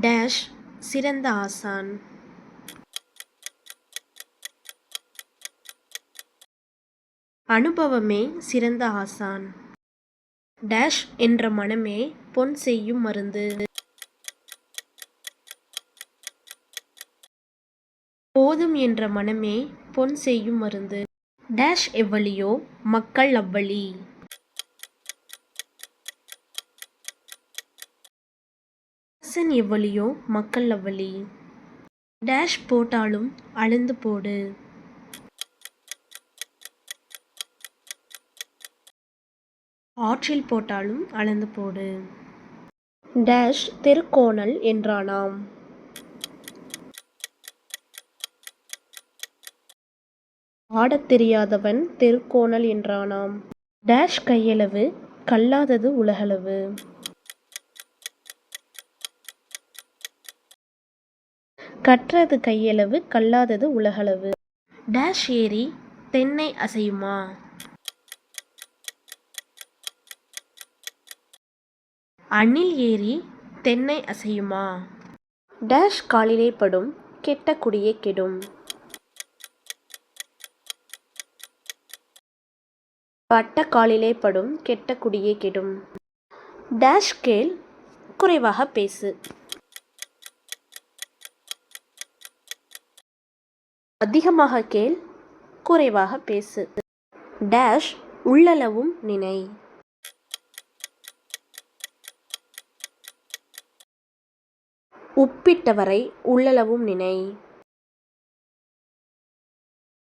Dash சிறந்த ஆசான். அனுபவமே சிறந்த ஆசான். டேஷ் என்ற மனமே பொன் செய்யும் மருந்து. போதும் என்ற மனமே பொன் செய்யும் மருந்து. டேஷ் எவ்வளியோ மக்கள் அவ்வளி. அரசன் எவ்வளியோ மக்கள் அவ்வளி. டேஷ் போட்டாலும் அளந்து போடு. ஆற்றில் போட்டாலும் அளந்து போடு. டேஷ் தெருக்கோணல் என்றானாம். ஆடத் தெரியாதவன் தெருக்கோணல் என்றானாம். டேஷ் கையளவு கல்லாதது உலகளவு. கற்றது கையளவு கல்லாதது உலகளவு. டேஷ் ஏறி தென்னை அசையுமா? அணில் ஏறி தென்னை அசையுமா? டேஷ் காலிலே படும் கெட்ட குடியே கெடும். பட்ட காலிலே படும் கெட்ட குடியே கெடும். டேஷ் கேள் குறைவாக பேசு. அதிகமாக கேள் குறைவாக பேசு. டேஷ் உள்ளளவும் நினை. உப்பிட்டவரை உள்ளளவும் நினை.